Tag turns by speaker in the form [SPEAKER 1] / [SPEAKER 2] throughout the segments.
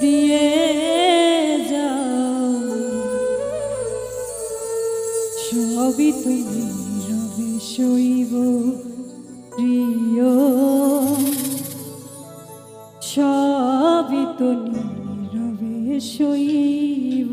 [SPEAKER 1] দিয়ে যাও। সবই তুমি রবে শৈব প্রিয়। সবই তো নীরবে শৈব।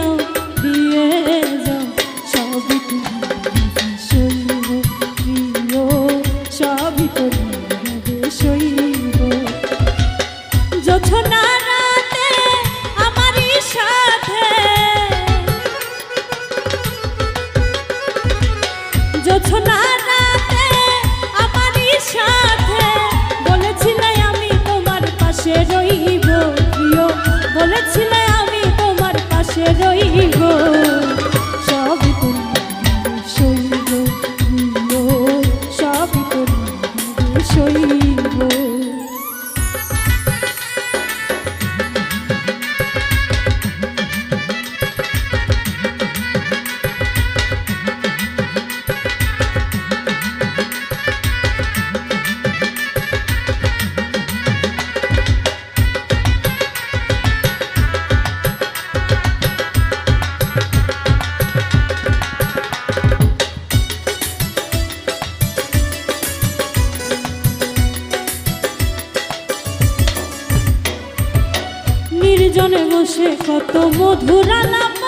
[SPEAKER 1] বসে কত মধুর আলাপ।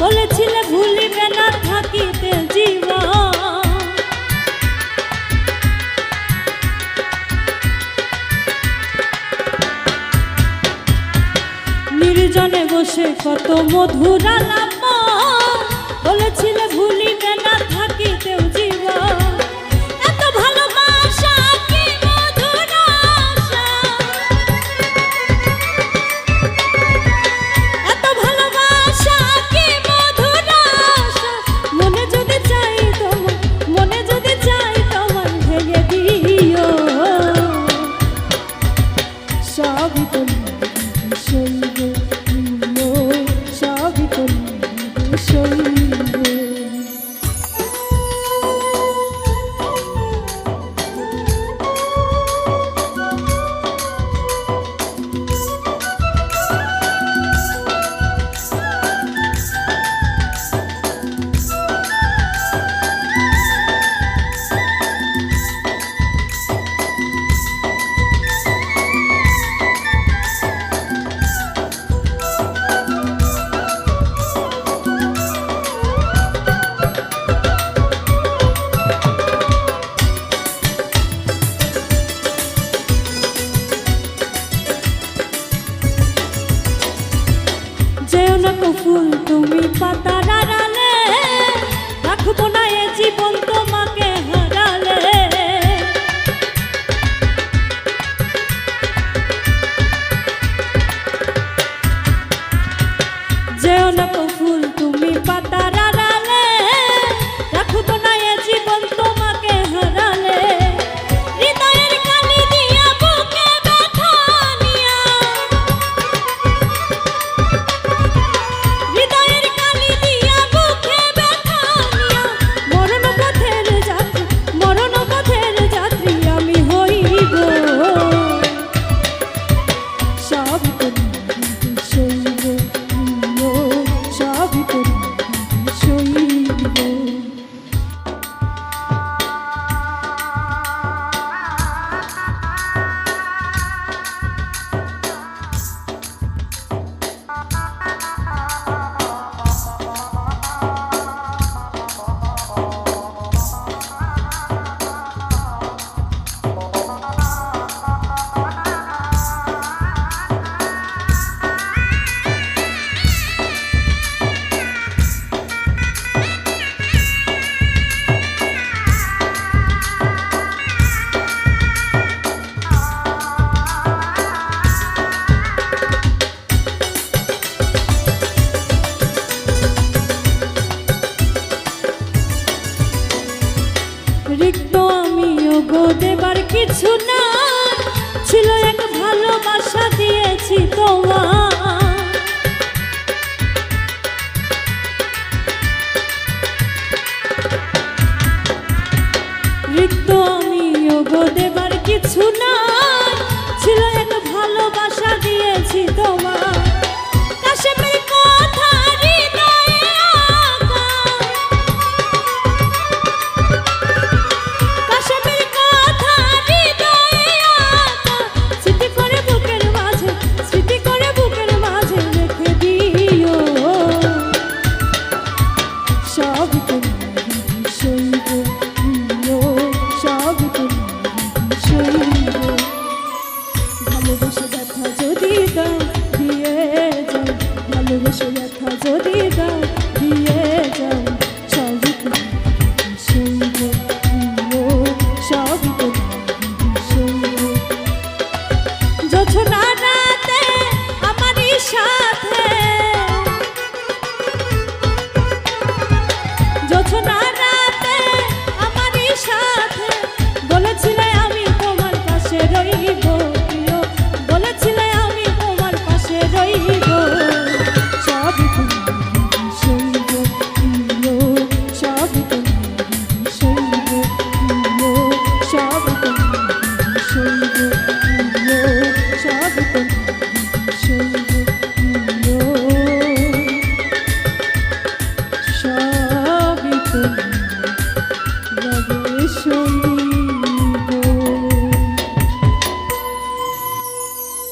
[SPEAKER 1] বলেছিলে ভুলিবে না থাকিতে জীবন। নির্জনে বসে কত মধুর আলাপ। বলেছিলে ভুলিবে না সবই কিছু না